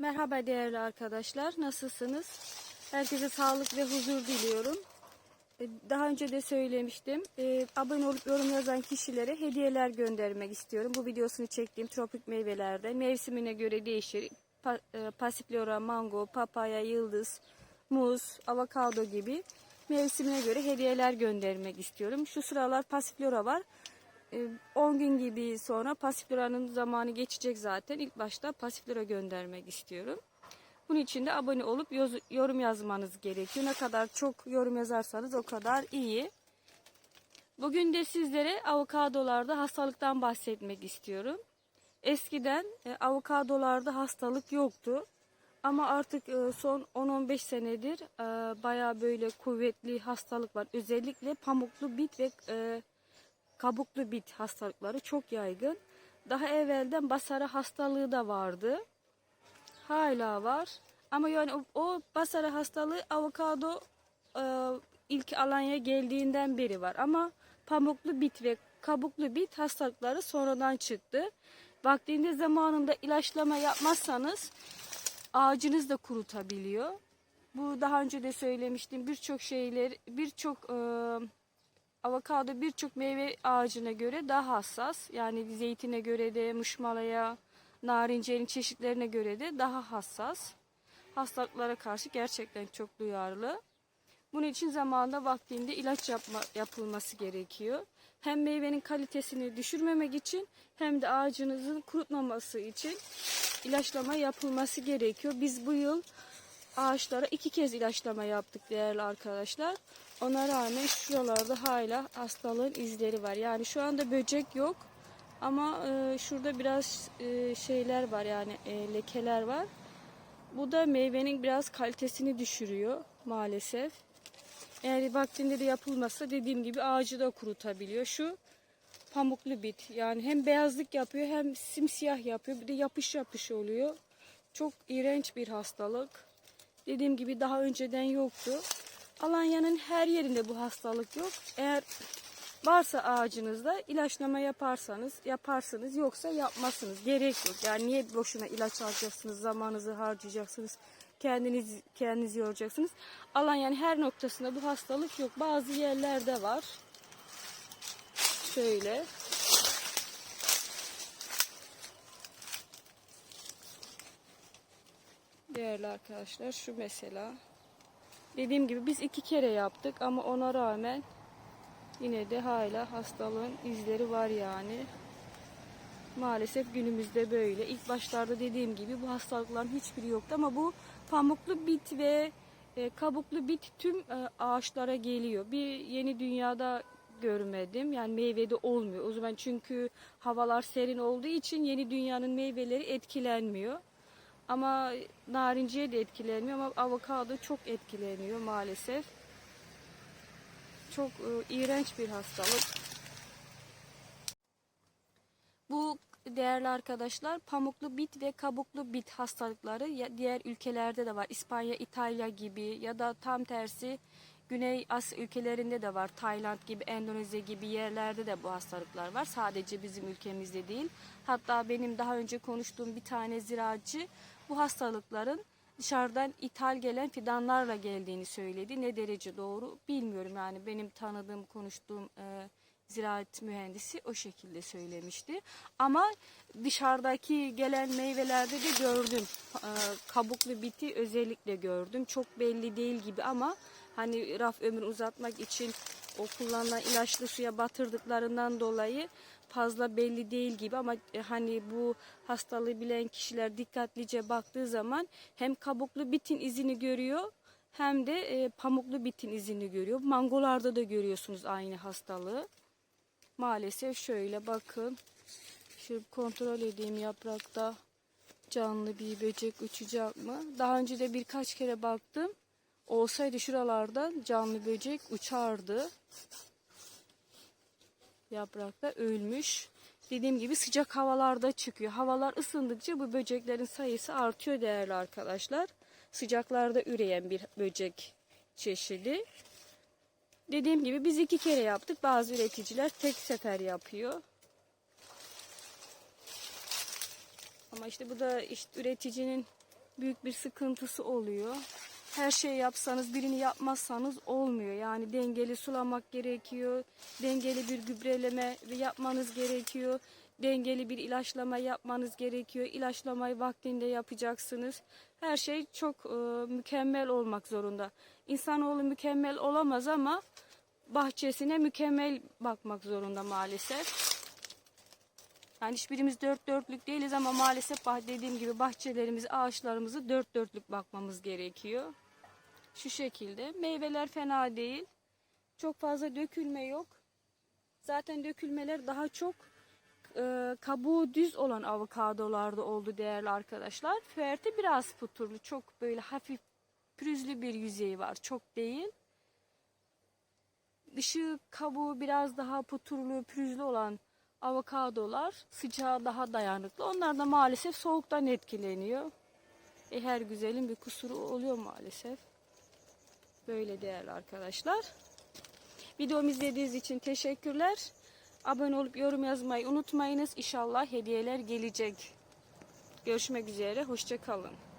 Merhaba değerli arkadaşlar. Nasılsınız? Herkese sağlık ve huzur diliyorum. Ee, Daha önce de söylemiştim. Ee, Abone olup yorum yazan kişilere hediyeler göndermek istiyorum. Bu videosunu çektiğim tropik meyvelerden. Mevsimine göre değişir. E, Passiflora, mango, papaya, yıldız, muz, avokado gibi mevsimine göre hediyeler göndermek istiyorum. Şu sıralar passiflora var. Ee, 10 gün gibi sonra Pasiflora'nın zamanı geçecek zaten. İlk başta Pasiflora göndermek istiyorum. Bunun için de abone olup yorum yazmanız gerekiyor. Ne kadar çok yorum yazarsanız o kadar iyi. Bugün de sizlere avokadolarda hastalıktan bahsetmek istiyorum. Eskiden e, avokadolarda hastalık yoktu. Ama artık e, son 10-15 senedir e, baya böyle kuvvetli hastalık var. Özellikle pamuklu bit ve kabuklu bit hastalıkları çok yaygın. Daha evvelden basara hastalığı da vardı. Hala var. Ama yani o, o basara hastalığı avokado e, ilk Alanya geldiğinden beri var. Ama pamuklu bit ve kabuklu bit hastalıkları sonradan çıktı. Vaktinde zamanında ilaçlama yapmazsanız ağacınız da kurutabiliyor. Bu daha önce de söylemiştim. Birçok şeyler, birçok e, avokado birçok meyve ağacına göre daha hassas. Yani zeytine göre de, muşmalaya, narincenin çeşitlerine göre de daha hassas. Hastalıklara karşı gerçekten çok duyarlı. Bunun için zamanında vaktinde ilaç yapma, yapılması gerekiyor. Hem meyvenin kalitesini düşürmemek için hem de ağacınızın kurutmaması için ilaçlama yapılması gerekiyor. Biz bu yıl ağaçlara iki kez ilaçlama yaptık değerli arkadaşlar. Ona rağmen şuralarda hala hastalığın izleri var. Yani şu anda böcek yok ama e, şurada biraz e, şeyler var yani e, lekeler var. Bu da meyvenin biraz kalitesini düşürüyor maalesef. Eğer vaktinde de yapılmazsa dediğim gibi ağacı da kurutabiliyor. Şu pamuklu bit yani hem beyazlık yapıyor hem simsiyah yapıyor bir de yapış yapış oluyor. Çok iğrenç bir hastalık. Dediğim gibi daha önceden yoktu. Alanya'nın her yerinde bu hastalık yok. Eğer varsa ağacınızda ilaçlama yaparsanız yaparsınız yoksa yapmazsınız. Gerek yok. Yani niye boşuna ilaç alacaksınız, zamanınızı harcayacaksınız, kendiniz kendinizi yoracaksınız. Alanya'nın her noktasında bu hastalık yok. Bazı yerlerde var. Şöyle. Değerli arkadaşlar şu mesela. Dediğim gibi biz iki kere yaptık ama ona rağmen yine de hala hastalığın izleri var yani. Maalesef günümüzde böyle. İlk başlarda dediğim gibi bu hastalıkların hiçbiri yoktu ama bu pamuklu bit ve e, kabuklu bit tüm e, ağaçlara geliyor. Bir yeni dünyada görmedim. Yani meyvede olmuyor. O zaman çünkü havalar serin olduğu için yeni dünyanın meyveleri etkilenmiyor. Ama narinciye de etkilenmiyor ama avokado çok etkileniyor maalesef. Çok e, iğrenç bir hastalık. Bu değerli arkadaşlar pamuklu bit ve kabuklu bit hastalıkları diğer ülkelerde de var. İspanya, İtalya gibi ya da tam tersi Güney Asya ülkelerinde de var. Tayland gibi, Endonezya gibi yerlerde de bu hastalıklar var. Sadece bizim ülkemizde değil. Hatta benim daha önce konuştuğum bir tane ziraatçı bu hastalıkların dışarıdan ithal gelen fidanlarla geldiğini söyledi. Ne derece doğru bilmiyorum yani benim tanıdığım, konuştuğum e, ziraat mühendisi o şekilde söylemişti. Ama dışarıdaki gelen meyvelerde de gördüm. E, kabuklu biti özellikle gördüm. Çok belli değil gibi ama hani raf ömür uzatmak için o kullanılan ilaçlı suya batırdıklarından dolayı fazla belli değil gibi ama e, hani bu hastalığı bilen kişiler dikkatlice baktığı zaman hem kabuklu bitin izini görüyor hem de e, pamuklu bitin izini görüyor. Mangolarda da görüyorsunuz aynı hastalığı. Maalesef şöyle bakın. Şöyle kontrol edeyim yaprakta canlı bir böcek uçacak mı? Daha önce de birkaç kere baktım. Olsaydı şuralardan canlı böcek uçardı. Yaprakta ölmüş. Dediğim gibi sıcak havalarda çıkıyor. Havalar ısındıkça bu böceklerin sayısı artıyor değerli arkadaşlar. Sıcaklarda üreyen bir böcek çeşidi. Dediğim gibi biz iki kere yaptık. Bazı üreticiler tek sefer yapıyor. Ama işte bu da işte üreticinin büyük bir sıkıntısı oluyor. Her şey yapsanız birini yapmazsanız olmuyor. Yani dengeli sulamak gerekiyor. Dengeli bir gübreleme yapmanız gerekiyor. Dengeli bir ilaçlama yapmanız gerekiyor. İlaçlamayı vaktinde yapacaksınız. Her şey çok e, mükemmel olmak zorunda. İnsanoğlu mükemmel olamaz ama bahçesine mükemmel bakmak zorunda maalesef. Yani hiçbirimiz dört dörtlük değiliz ama maalesef dediğim gibi bahçelerimizi, ağaçlarımızı dört dörtlük bakmamız gerekiyor. Şu şekilde. Meyveler fena değil. Çok fazla dökülme yok. Zaten dökülmeler daha çok e, kabuğu düz olan avokadolarda oldu değerli arkadaşlar. Füerte biraz puturlu. Çok böyle hafif pürüzlü bir yüzeyi var. Çok değil. Dışı kabuğu biraz daha puturlu, pürüzlü olan avokadolar sıcağa daha dayanıklı. Onlar da maalesef soğuktan etkileniyor. E her güzelin bir kusuru oluyor maalesef. Böyle değerli arkadaşlar. Videomu izlediğiniz için teşekkürler. Abone olup yorum yazmayı unutmayınız. İnşallah hediyeler gelecek. Görüşmek üzere. Hoşçakalın.